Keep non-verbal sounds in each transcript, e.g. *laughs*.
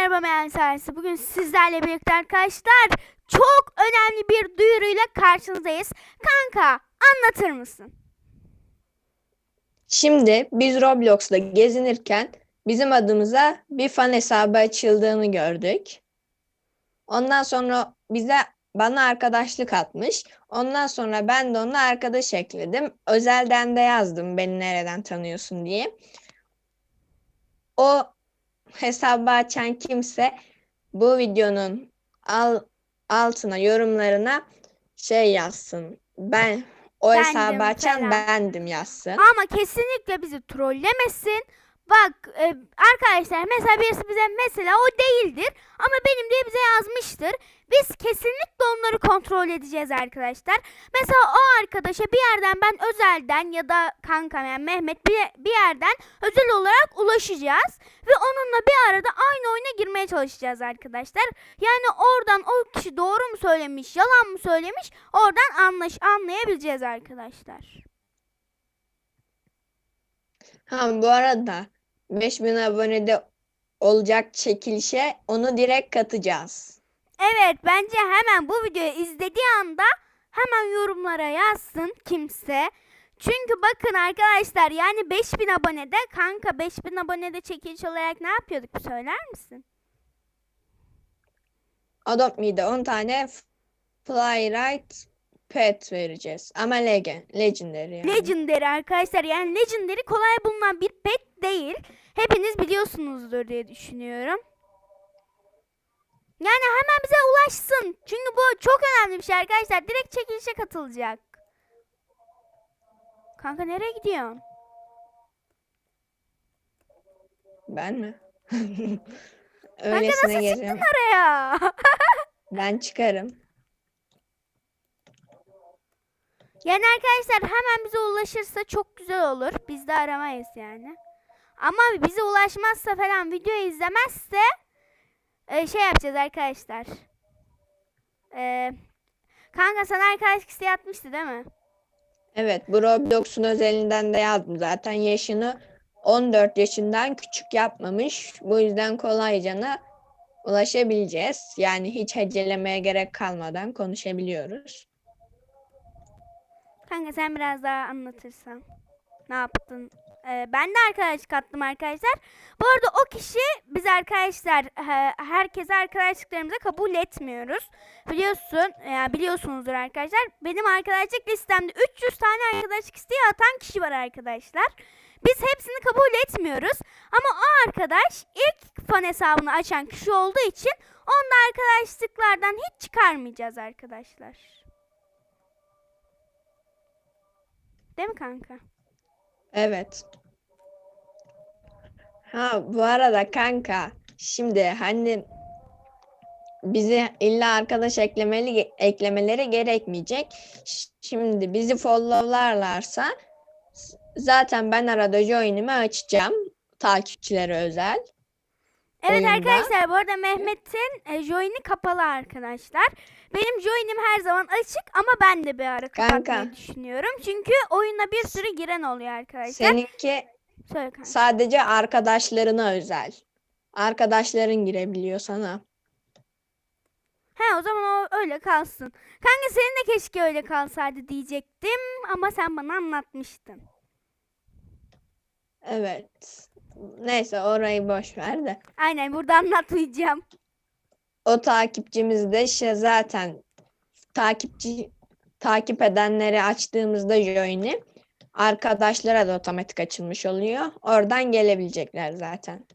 merhaba Meğen Bugün sizlerle birlikte arkadaşlar çok önemli bir duyuruyla karşınızdayız. Kanka anlatır mısın? Şimdi biz Roblox'ta gezinirken bizim adımıza bir fan hesabı açıldığını gördük. Ondan sonra bize bana arkadaşlık atmış. Ondan sonra ben de ona arkadaş ekledim. Özelden de yazdım beni nereden tanıyorsun diye. O hesabı açan kimse bu videonun al, altına yorumlarına şey yazsın. Ben o Bendim hesabı açan falan. bendim yazsın. Ama kesinlikle bizi trollemesin. Bak e, arkadaşlar mesela birisi bize mesela o değildir ama benim diye bize yazmıştır. Biz kesinlikle onları kontrol edeceğiz arkadaşlar. Mesela o arkadaşa bir yerden ben özelden ya da kankam yani Mehmet bir, bir yerden özel olarak ulaşacağız. Ve onunla bir arada aynı oyuna girmeye çalışacağız arkadaşlar. Yani oradan o kişi doğru mu söylemiş yalan mı söylemiş oradan anlaş anlayabileceğiz arkadaşlar. Ha bu arada 5000 abonede olacak çekilişe onu direkt katacağız. Evet bence hemen bu videoyu izlediği anda hemen yorumlara yazsın kimse. Çünkü bakın arkadaşlar yani 5000 abonede kanka 5000 abonede çekiliş olarak ne yapıyorduk söyler misin? Adopt Me'de 10 tane Flyride Pet vereceğiz. Ama Legend, Legendary yani. Legendary arkadaşlar yani Legendary kolay bulunan bir pet değil. Hepiniz biliyorsunuzdur diye düşünüyorum. Yani hemen bize ulaşsın. Çünkü bu çok önemli bir şey arkadaşlar. Direkt çekilişe katılacak. Kanka nereye gidiyorsun? Ben mi? *laughs* Kanka Öylesine nasıl geziyorum. çıktın oraya? *laughs* *laughs* Ben çıkarım. Yani arkadaşlar hemen bize ulaşırsa çok güzel olur. Biz de aramayız yani. Ama bize ulaşmazsa falan video izlemezse e, şey yapacağız arkadaşlar. E, kanka sana arkadaşlık isteği atmıştı değil mi? Evet, bu Roblox'un özelinden de yazdım zaten. Yaşını 14 yaşından küçük yapmamış. Bu yüzden kolayca ulaşabileceğiz. Yani hiç hecelemeye gerek kalmadan konuşabiliyoruz. Kanka sen biraz daha anlatırsan. Ne yaptın? Ee, ben de arkadaşlık attım arkadaşlar. Bu arada o kişi biz arkadaşlar e, herkese arkadaşlıklarımıza kabul etmiyoruz. Biliyorsun, ya biliyorsunuzdur arkadaşlar. Benim arkadaşlık listemde 300 tane arkadaşlık isteği atan kişi var arkadaşlar. Biz hepsini kabul etmiyoruz. Ama o arkadaş ilk fan hesabını açan kişi olduğu için onu da arkadaşlıklardan hiç çıkarmayacağız arkadaşlar. Değil mi kanka? Evet. Ha bu arada kanka şimdi hani bizi illa arkadaş eklemeli eklemeleri gerekmeyecek. Şimdi bizi followlarlarsa zaten ben arada join'imi açacağım takipçilere özel. Evet oyunda. arkadaşlar bu arada Mehmet'in e, join'i kapalı arkadaşlar. Benim join'im her zaman açık ama ben de bir ara kapatmayı Kanka. düşünüyorum. Çünkü oyuna bir sürü giren oluyor arkadaşlar. Seninki Söyle kanka. sadece arkadaşlarına özel. Arkadaşların girebiliyor sana. He o zaman o öyle kalsın. Kanka senin de keşke öyle kalsaydı diyecektim ama sen bana anlatmıştın. Evet. Neyse orayı boş ver de. Aynen burada anlatmayacağım. O takipçimiz de işte zaten takipçi takip edenleri açtığımızda join'i arkadaşlara da otomatik açılmış oluyor. Oradan gelebilecekler zaten.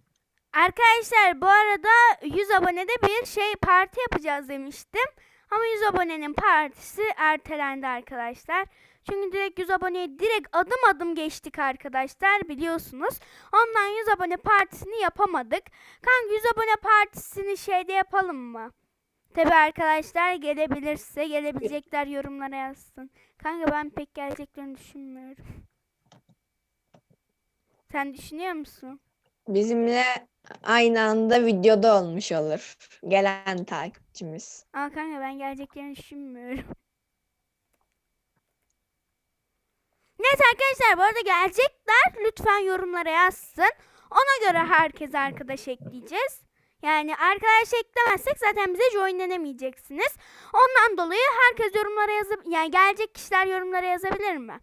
Arkadaşlar bu arada 100 abonede bir şey parti yapacağız demiştim. Ama 100 abonenin partisi ertelendi arkadaşlar. Çünkü direkt 100 aboneye direkt adım adım geçtik arkadaşlar biliyorsunuz. Ondan 100 abone partisini yapamadık. Kanka 100 abone partisini şeyde yapalım mı? Tabi arkadaşlar gelebilirse gelebilecekler yorumlara yazsın. Kanka ben pek geleceklerini düşünmüyorum. Sen düşünüyor musun? Bizimle aynı anda videoda olmuş olur. Gelen takipçimiz. Ama kanka ben geleceklerini düşünmüyorum. Neyse arkadaşlar bu arada gelecekler. Lütfen yorumlara yazsın. Ona göre herkes arkadaş ekleyeceğiz. Yani arkadaş eklemezsek zaten bize joinlenemeyeceksiniz. Ondan dolayı herkes yorumlara yazıp yani gelecek kişiler yorumlara yazabilir mi?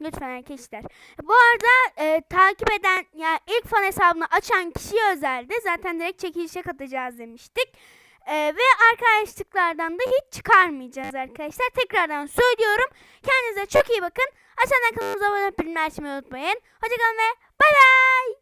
Lütfen arkadaşlar. Bu arada e, takip eden yani ilk fan hesabını açan kişiye özeldi. Zaten direkt çekilişe katacağız demiştik. E, ve arkadaşlıklardan da hiç çıkarmayacağız arkadaşlar. Tekrardan söylüyorum. Kendinize çok iyi bakın. Aşağıdan kanalımıza abone olup bildirimleri açmayı unutmayın. Hoşçakalın ve bay bay.